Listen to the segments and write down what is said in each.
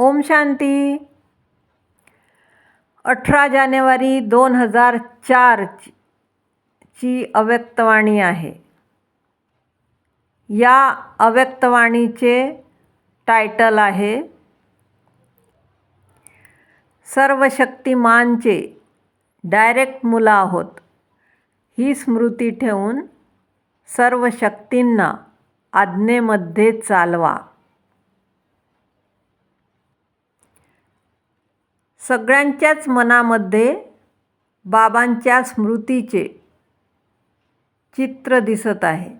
ओम शांती. अठरा जानेवारी दोन हजार चार ची अव्यक्तवाणी आहे. या अव्यक्तवाणीचे टायटल आहे सर्व शक्तिमानचे डायरेक्ट मुलं आहोत. ही स्मृती ठेवून सर्व शक्तींना आज्ञेमध्ये चालवा. सगळ्यांच्याच मनामध्ये बाबांच्या स्मृतीचे चित्र दिसत आहे.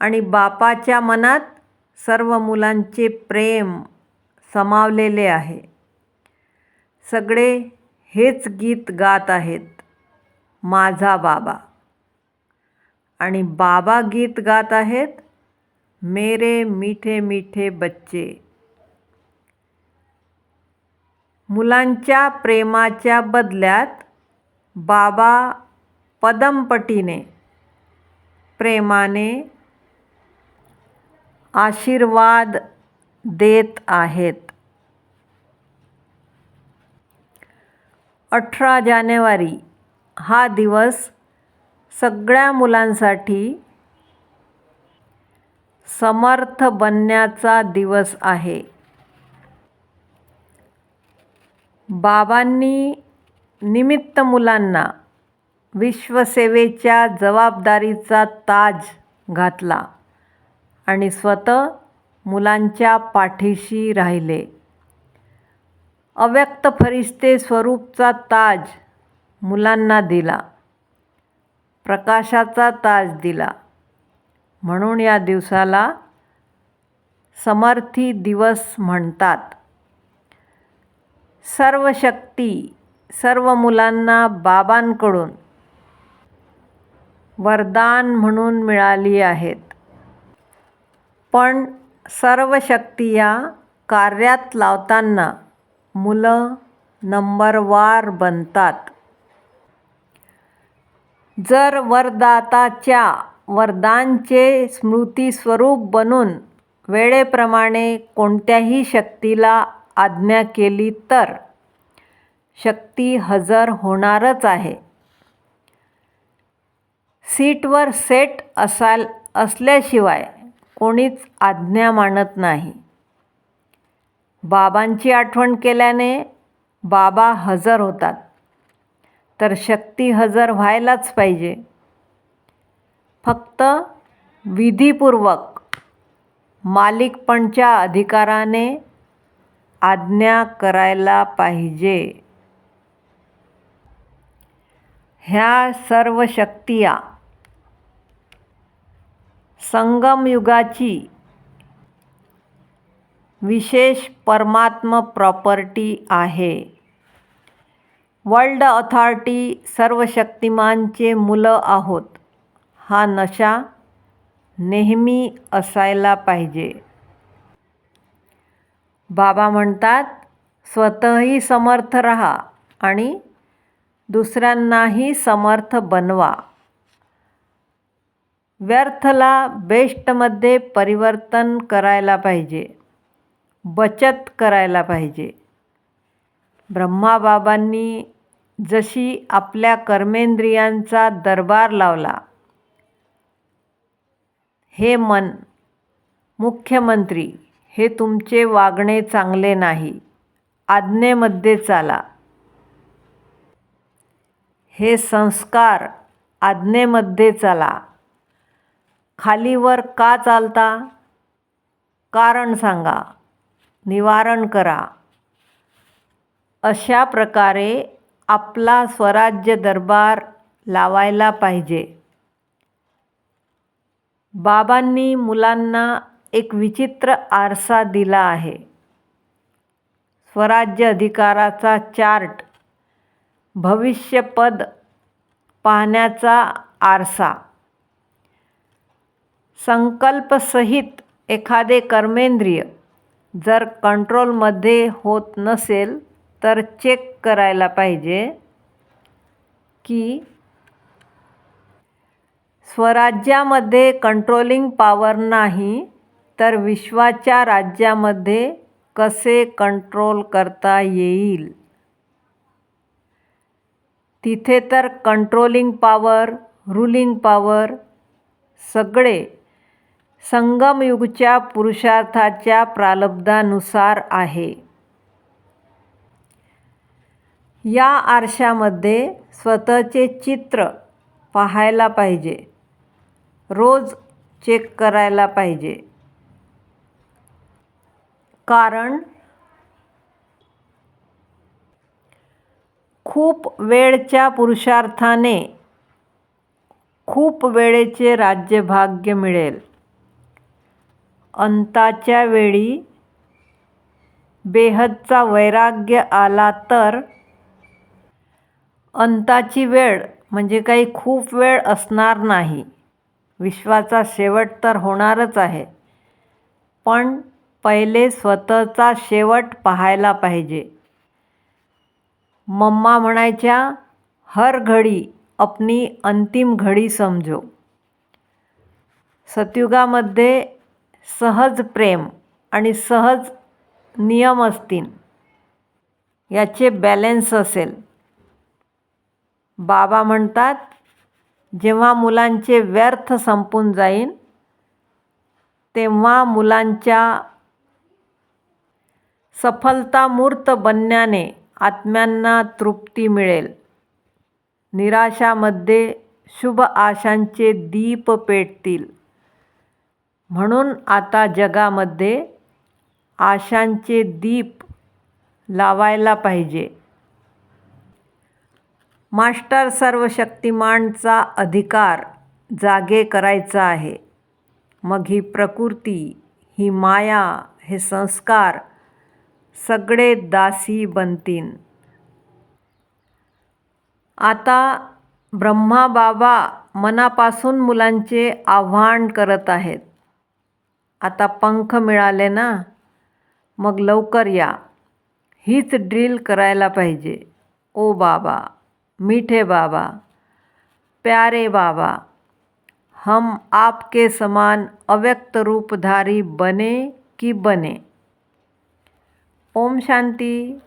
आणि बापाच्या मनात सर्व मुलांचे प्रेम समावलेले आहे. सगळे हेच गीत गात आहेत माझा बाबा. आणि बाबा गीत गात आहेत मेरे मीठे मीठे बच्चे. मुलांच्या प्रेमाच्या बदल्यात बाबा पदमपटीने प्रेमाने आशीर्वाद देत आहेत. अठरा जानेवारी हा दिवस सगळ्या मुलांसाठी समर्थ बनण्याचा दिवस आहे. बाबांनी निमित्त मुलांना विश्वसेवेच्या जबाबदारीचा ताज घातला आणि स्वतः मुलांच्या पाठीशी राहिले. अव्यक्त फरिश्ते स्वरूपचा ताज मुलांना दिला. प्रकाशाचा ताज दिला. म्हणून या दिवसाला समर्थी दिवस म्हणतात. सर्व शक्ती सर्व मुलांना बाबांकडून वरदान म्हणून मिळाली आहेत. पण सर्व शक्ती या कार्यात लावताना मुलं नंबरवार बनतात. जर वरदाताच्या वरदानचे स्मृतीस्वरूप बनून वेळेप्रमाणे कोणत्याही शक्तीला आज्ञा केली तर शक्ती हजर होणारच आहे. सीटवर सेट असाल असल्याशिवाय कोणीच आज्ञा मानत नाही. बाबांची आठवण केल्याने बाबा हजर होतात. तर शक्ती हजर व्हायलाच पाहिजे. फक्त विधीपूर्वक मालिकपणच्या अधिकाराने आज्ञा करायला पाहिजे. ह्या सर्व शक्तिया संगमयुगाची विशेष परमात्म प्रॉपर्टी आहे. वर्ल्ड अथॉरिटी सर्व शक्तिमानचे मुलं आहोत. हा नशा नेहमी असायला पाहिजे. बाबा म्हणतात स्वतःही समर्थ राहा आणि दुसऱ्यांनाही समर्थ बनवा. व्यर्थला बेस्टमध्ये परिवर्तन करायला पाहिजे बचत करायला पाहिजे. ब्रह्माबाबांनी जशी आपल्या कर्मेंद्रियांचा दरबार लावला हे मन मुख्यमंत्री हे तुमचे वागणे चांगले नाही. आज्ञेमध्ये चाला. हे संस्कार आज्ञेमध्ये चाला. खालीवर का चालता? कारण सांगा. निवारण करा. अशा प्रकारे आपला स्वराज्य दरबार लावायला पाहिजे. बाबांनी मुलांना एक विचित्र आरसा दिला आहे. स्वराज्य अधिकाराचा चार्ट भविष्यपद पाहण्याचा आरसा. संकल्पसहित एखादे कर्मेंद्रिय जर कंट्रोलमध्ये होत नसेल तर चेक करायला पाहिजे की स्वराज्यामध्ये कंट्रोलिंग पॉवर नाही तर विश्वाच्या राज्यामध्ये कसे कंट्रोल करता येईल? तिथे तर कंट्रोलिंग पॉवर रुलिंग पॉवर सगळे संगमयुगच्या पुरुषार्थाच्या प्रालब्धानुसार आहे. या आरशामध्ये स्वतःचे चित्र पाहायला पाहिजे. रोज चेक करायला पाहिजे. कारण खूप वेळच्या पुरुषार्थाने खूप वेळेचे राज्यभाग्य मिळेल. अंताच्या वेळी बेहदचा वैराग्य आला तर अंताची वेळ म्हणजे काही खूप वेळ असणार नाही. विश्वाचा शेवट तर होणारच आहे. पण पहिले स्वतःचा शेवट पाहायला पाहिजे. मम्मा म्हणायच्या हर घडी अपनी अंतिम घडी समजो. सतयुगामध्ये सहज प्रेम आणि सहज नियम असतील याचे बॅलेन्स असेल. बाबा म्हणतात जेव्हा मुलांचे व्यर्थ संपून जाईन तेव्हा मुलांच्या सफलतामूर्त बनण्याने आत्म्यांना तृप्ती मिळेल. निराशामध्ये शुभ आशांचे दीप पेटतील. म्हणून आता जगामध्ये आशांचे दीप लावायला पाहिजे. मास्टर सर्वशक्तिमानचा अधिकार जागे करायचा आहे. मग ही प्रकृती ही माया हे संस्कार सगळे दासी बनतीन. आता ब्रह्मा बाबा मनापासून मुलांचे आव्हान करत आहेत. आता पंख मिळाले ना मग लवकर या. हीच ड्रिल करायला पाहिजे. ओ बाबा मीठे बाबा प्यारे बाबा हम आपके समान अव्यक्त रूपधारी बने की बने. ओम शांती.